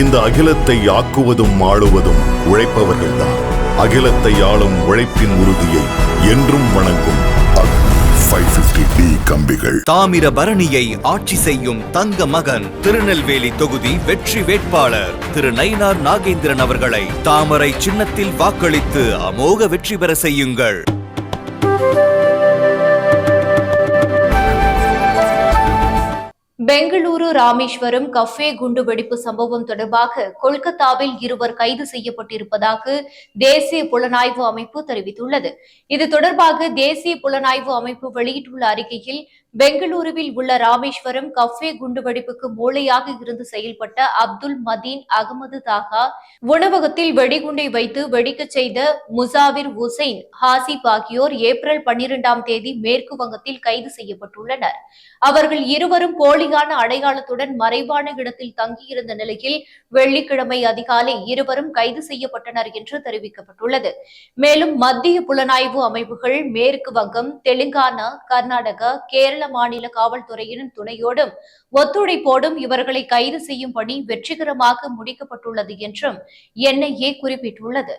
இந்த அகிலத்தை ஆக்குவதும் ஆளுவதும் உழைப்பவர்கள்தான். அகிலத்தை ஆளும் உழைப்பின் உறுதியை என்றும் வணங்கும் கம்பிகள். தாமிரபரணியை ஆட்சி செய்யும் தங்க மகன் திருநெல்வேலி தொகுதி வெற்றி வேட்பாளர் திரு நயினார் நாகேந்திரன் அவர்களை தாமரை சின்னத்தில் வாக்களித்து அமோக வெற்றி பெற செய்யுங்கள். பெங்களூரு ராமேஸ்வரம் கஃபே குண்டுவெடிப்பு சம்பவம் தொடர்பாக கொல்கத்தாவில் இருவர் கைது செய்யப்பட்டிருப்பதாக தேசிய புலனாய்வு அமைப்பு தெரிவித்துள்ளது. இது தொடர்பாக தேசிய புலனாய்வு அமைப்பு வெளியிட்டுள்ள அறிக்கையில் பெங்களூருவில் உள்ள ராமேஸ்வரம் கஃபே குண்டுவெடிப்புக்கு மூளையாக இருந்து செயல்பட்ட அப்துல் மதீன் அகமது தாகா உணவகத்தில் வெடிகுண்டை வைத்து வெடிக்கச் செய்த முசாவிர் ஹுசைன் ஹாசிப் ஆகியோர் ஏப்ரல் பன்னிரெண்டாம் தேதி மேற்கு வங்கத்தில் கைது செய்யப்பட்டுள்ளனர். அவர்கள் இருவரும் போலி போலியான அடையாளத்துடன் மறைவான இடத்தில் தங்கியிருந்த நிலையில் வெள்ளிக்கிழமை அதிகாலை இருவரும் கைது செய்யப்பட்டனர் என்று தெரிவிக்கப்பட்டுள்ளது. மேலும் மத்திய புலனாய்வு அமைப்புகள் மேற்கு வங்கம் தெலுங்கானா கர்நாடகா கேரள மாநில காவல்துறையினர் துணையோடும் ஒத்துழைப்போடும் இவர்களை கைது செய்யும் பணி வெற்றிகரமாக முடிக்கப்பட்டுள்ளது என்றும் என்ஐஏ குறிப்பிட்டுள்ளது.